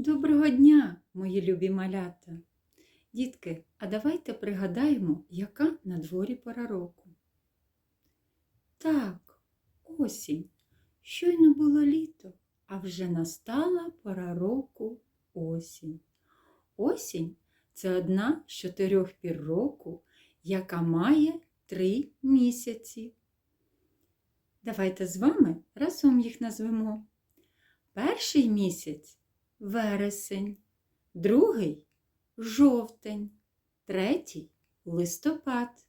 Доброго дня, мої любі малята! Дітки, а давайте пригадаємо, яка на дворі пора року. Так, осінь. Щойно було літо, а вже настала пора року осінь. Осінь це одна з чотирьох пір року, яка має три місяці. Давайте з вами разом їх назвемо. Перший місяць вересень, другий жовтень, третій листопад.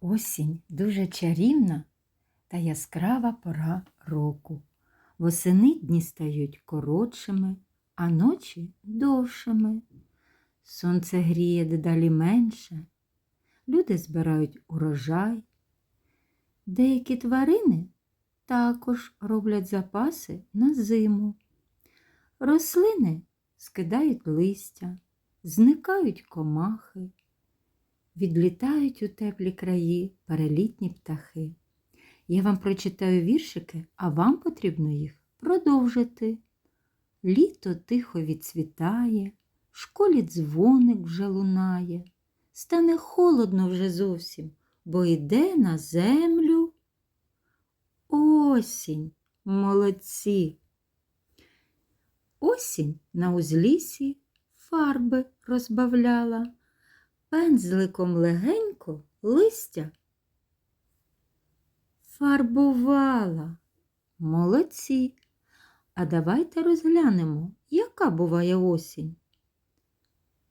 Осінь дуже чарівна та яскрава пора року. Восени дні стають коротшими, а ночі довшими. Сонце гріє дедалі менше, люди збирають урожай. Деякі тварини також роблять запаси на зиму. Рослини скидають листя, зникають комахи, відлітають у теплі краї перелітні птахи. Я вам прочитаю віршики, а вам потрібно їх продовжити. Літо тихо відцвітає, в школі дзвоник вже лунає, стане холодно вже зовсім, бо йде на землю осінь. Молодці. Осінь на узлісі фарби розбавляла, пензликом легенько листя фарбувала. Молодці. А давайте розглянемо, яка буває осінь.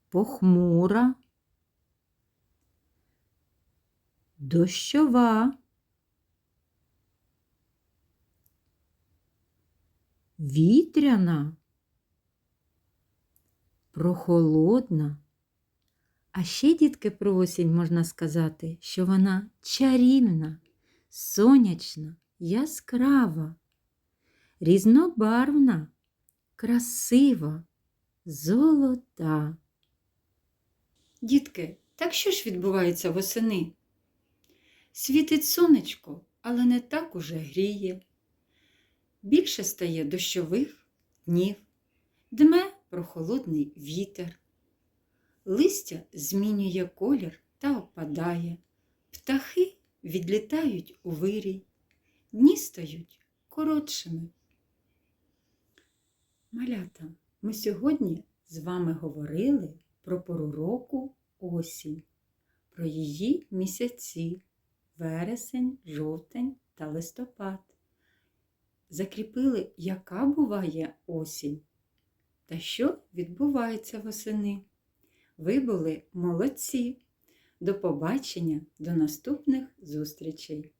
Похмура, дощова, вітряна, прохолодна. А ще, дітки, про осінь можна сказати, що вона чарівна, сонячна, яскрава, різнобарвна, красива, золота. Дітки, так що ж відбувається восени? Світить сонечко, але не так уже гріє. Більше стає дощових днів, дме прохолодний вітер. Листя змінює колір та опадає, птахи відлітають у вирій, дні стають коротшими. Малята, ми сьогодні з вами говорили про пору року осінь, про її місяці вересень, жовтень та листопад. Закріпили, яка буває осінь та що відбувається восени. Ви були молодці! До побачення, до наступних зустрічей!